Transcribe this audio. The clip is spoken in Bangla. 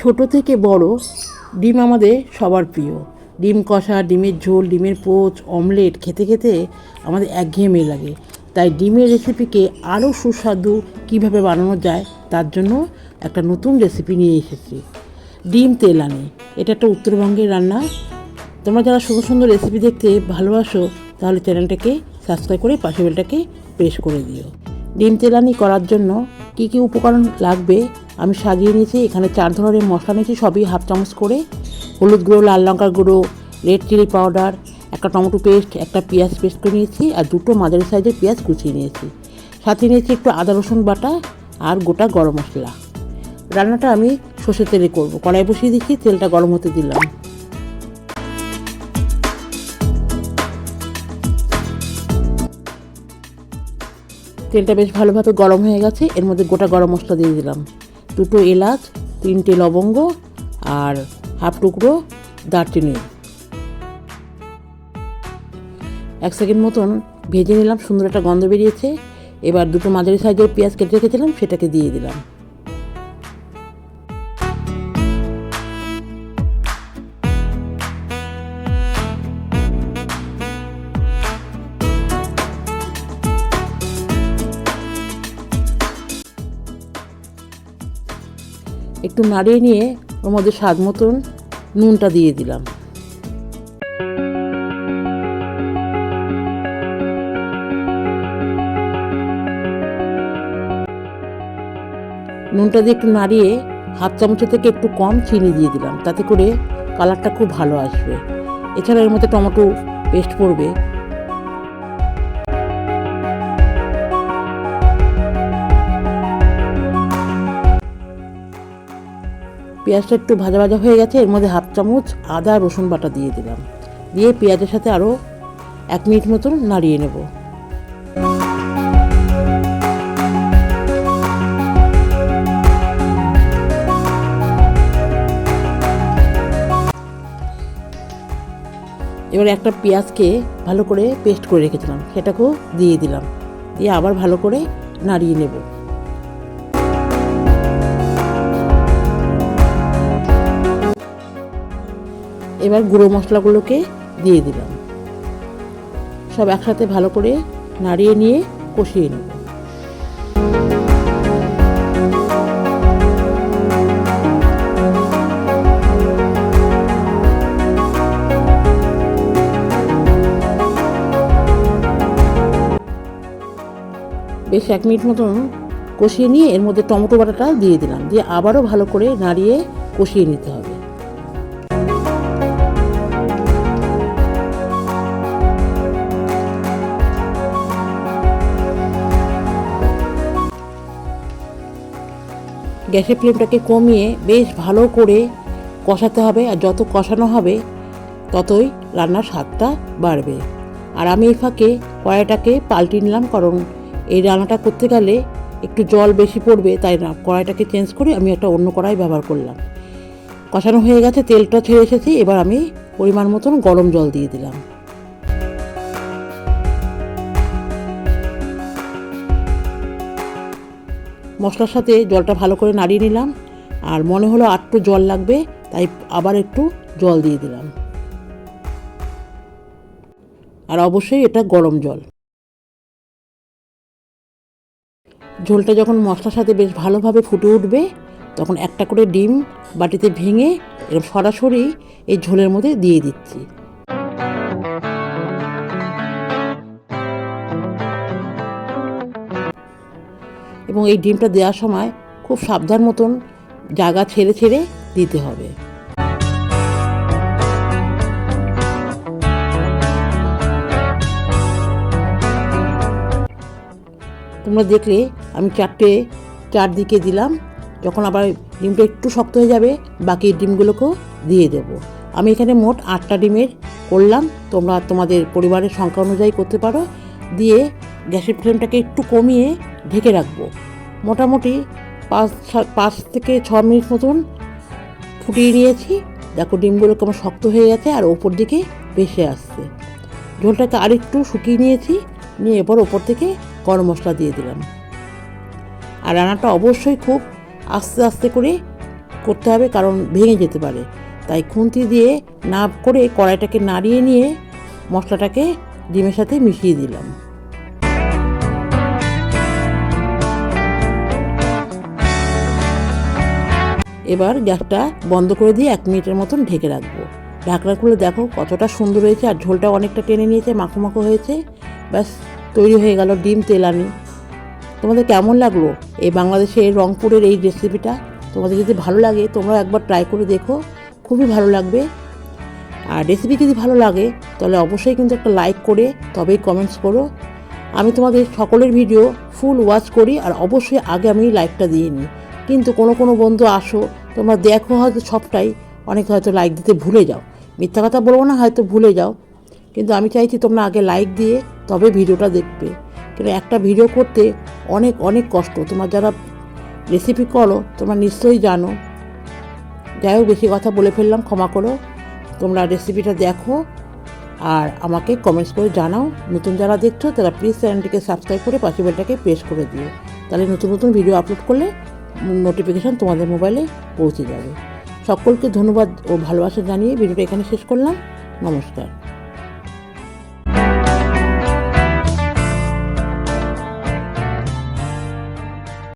ছোট থেকে বড় ডিম আমাদের সবার প্রিয়। ডিম কষা, ডিমের ঝোল, ডিমের পোচ, অমলেট খেতে খেতে আমাদের একঘেয়েমি লাগে। তাই ডিমের রেসিপিকে আরও সুস্বাদু কীভাবে বানানো যায় তার জন্য একটা নতুন রেসিপি নিয়ে এসেছি। ডিম তেল তেলানি এটা একটা উত্তরবঙ্গের রান্না। তোমরা যারা সুন্দর সুন্দর রেসিপি দেখতে ভালোবাসো, তাহলে চ্যানেলটাকে সাবস্ক্রাইব করে পাশে বেলটাকে প্রেস করে দিও। ডিম তেলানি করার জন্য কী কী উপকরণ লাগবে আমি সাজিয়ে নিয়েছি, এখানে চার ধরনের মশলা নিয়েছি, সবই হাফ চামচ করে। হলুদ গুঁড়ো, লাল লঙ্কার গুঁড়ো রেড চিলি পাউডার একটা টমেটো পেস্ট একটা পেঁয়াজ পেস্ট করে নিয়েছি, আর দুটো মাঝারি সাইজের পেঁয়াজ কুচিয়ে নিয়েছি। সাথে নিয়েছি একটু আদা, রসুন বাটা আর গোটা গরম মশলা। রান্নাটা আমি সর্ষের তেলে করব কড়াই বসিয়ে দিচ্ছি তেলটা গরম হতে দিলাম। তেলটা বেশ ভালোভাবে গরম হয়ে গেছে, এর মধ্যে গোটা গরম মশলা দিয়ে দিলাম। দুটো এলাচ, তিনটে লবঙ্গ আর হাফ টুকরো দারচিনি। এক সেকেন্ড মতন ভেজে নিলাম, সুন্দর একটা গন্ধ বেরিয়েছে। এবার দুটো মাঝারি সাইজের পেঁয়াজ কেটে রেখেছিলাম, সেটাকে দিয়ে দিলাম। একটু নাড়িয়ে নিয়ে ওর মধ্যে স্বাদ মতন নুনটা দিয়ে দিলাম। নুনটা দিয়ে একটু নাড়িয়ে হাফ চামচের থেকে একটু কম চিনি দিয়ে দিলাম, তাতে করে কালারটা খুব ভালো আসবে। এছাড়া এর মধ্যে টমেটো পেস্ট পড়বে পেঁয়াজটা একটু ভাজা ভাজা হয়ে গেছে, এর মধ্যে হাফ চামচ আদা রসুন বাটা দিয়ে দিলাম। দিয়ে পেঁয়াজের সাথে আরও এক মিনিট মতন নাড়িয়ে নেব। এবার একটা পেঁয়াজকে ভালো করে পেস্ট করে রেখেছিলাম, সেটাকেও দিয়ে দিলাম। দিয়ে আবার ভালো করে নাড়িয়ে নেব। এবার গুঁড়ো মশলাগুলোকে দিয়ে দিলাম। সব একসাথে ভালো করে নাড়িয়ে নিয়ে কষিয়ে নেব। বেশ এক মিনিট মতন কষিয়ে নিয়ে এর মধ্যে টমেটো বাটাটা দিয়ে দিলাম। দিয়ে আবারও ভালো করে নাড়িয়ে কষিয়ে নিতে হবে। গ্যাসের ফ্লেমটাকে কমিয়ে বেশ ভালো করে কষাতে হবে আর যত কষানো হবে ততই রান্নার স্বাদটা বাড়বে। আর আমি এই ফাঁকে কড়াইটাকে পাল্টে নিলাম কারণ এই রান্নাটা করতে গেলে একটু জল বেশি পড়বে, তাই না? কড়াইটাকে চেঞ্জ করে আমি একটা অন্য কড়াই ব্যবহার করলাম। কষানো হয়ে গেছে, তেলটা ছেড়ে এসেছি, এবার আমি পরিমাণ মতন গরম জল দিয়ে দিলাম। মশলার সাথে জলটা ভালো করে নাড়িয়ে নিলাম। আর মনে হলো আর একটু জল লাগবে, তাই আবার একটু জল দিয়ে দিলাম। আর অবশ্যই এটা গরম জল। ঝোলটা যখন মশলার সাথে বেশ ভালোভাবে ফুটে উঠবে, তখন একটা করে ডিম বাটিতে ভেঙে এরকম সরাসরি এই ঝোলের মধ্যে দিয়ে দিচ্ছি। এবং এই ডিমটা দেওয়ার সময় খুব সাবধান মতন জায়গা ছেড়ে ছেড়ে দিতে হবে। তোমরা দেখলে আমি চারটে চারদিকে দিলাম, যখন আবার ডিমটা একটু শক্ত হয়ে যাবে, বাকি ডিমগুলোকেও দিয়ে দেব। আমি এখানে মোট আটটা ডিমের করলাম, তোমরা তোমাদের পরিবারের সংখ্যা অনুযায়ী করতে পারো, দিয়ে গ্যাসের ফ্লেমটাকে একটু কমিয়ে ঢেকে রাখব। মোটামুটি পাঁচ পাঁচ থেকে ছ মিনিট মতন ফুটিয়ে নিয়েছি। দেখো ডিমগুলো কেমন শক্ত হয়ে গেছে আর ওপর দিকে ভেসে আসছে। ঝোলটাকে আরেকটু শুকিয়ে নিয়েছি, নিয়ে এবার ওপর থেকে গরম মশলা দিয়ে দিলাম। আর রান্নাটা অবশ্যই খুব আস্তে আস্তে করে করতে হবে, কারণ ভেঙে যেতে পারে। তাই খুন্তি দিয়ে না করে কড়াইটাকে নাড়িয়ে নিয়ে মশলাটাকে ডিমের সাথে মিশিয়ে দিলাম। এবার গ্যাসটা বন্ধ করে দিয়ে এক মিনিটের মতন ঢেকে রাখব। ঢাকনা খুলে দেখো কতটা সুন্দর হয়েছে আর ঝোলটা অনেকটা টেনে নিয়েছে মাখো মাখো হয়েছে। ব্যাস, তৈরি হয়ে গেল ডিম, তেল তেলানি তোমাদের কেমন লাগল এই বাংলাদেশের রংপুরের এই রেসিপিটা তোমাদের যদি ভালো লাগে, তোমরা একবার ট্রাই করে দেখো। খুবই ভালো লাগবে। আর রেসিপি যদি ভালো লাগে, তাহলে অবশ্যই কিন্তু একটা লাইক করে, তবেই কমেন্টস করো। আমি তোমাদের সকলের ভিডিও ফুল ওয়াচ করি, আর অবশ্যই আগে আমি লাইকটা দিয়ে নিই। কিন্তু কোনো কোনো বন্ধু আসো, তোমরা দেখো হয়তো সবটাই, অনেক হয়তো লাইক দিতে ভুলে যাও। মিথ্যা কথা বলব না, হয়তো ভুলে যাও। কিন্তু আমি চাইছি তোমরা আগে লাইক দিয়ে তবে ভিডিওটা দেখবে। কিন্তু একটা ভিডিও করতে অনেক অনেক কষ্ট। তোমার যারা রেসিপি করো, তোমরা নিশ্চয়ই জানো। যাই হোক, বেশি কথা বলে ফেললাম, ক্ষমা করো। তোমরা রেসিপিটা দেখো আর আমাকে কমেন্টস করে জানাও। নতুন যারা দেখছ, তারা প্লিজ চ্যানেলটিকে সাবস্ক্রাইব করে পাশে বেলটাকে প্রেস করে দিও। তাহলে নতুন নতুন ভিডিও আপলোড করলে নোটিফিকেশান তোমাদের মোবাইলে পৌঁছে যাবে। সকলকে ধন্যবাদ ও ভালোবাসা জানিয়ে ভিডিওটা এখানে শেষ করলাম। নমস্কার।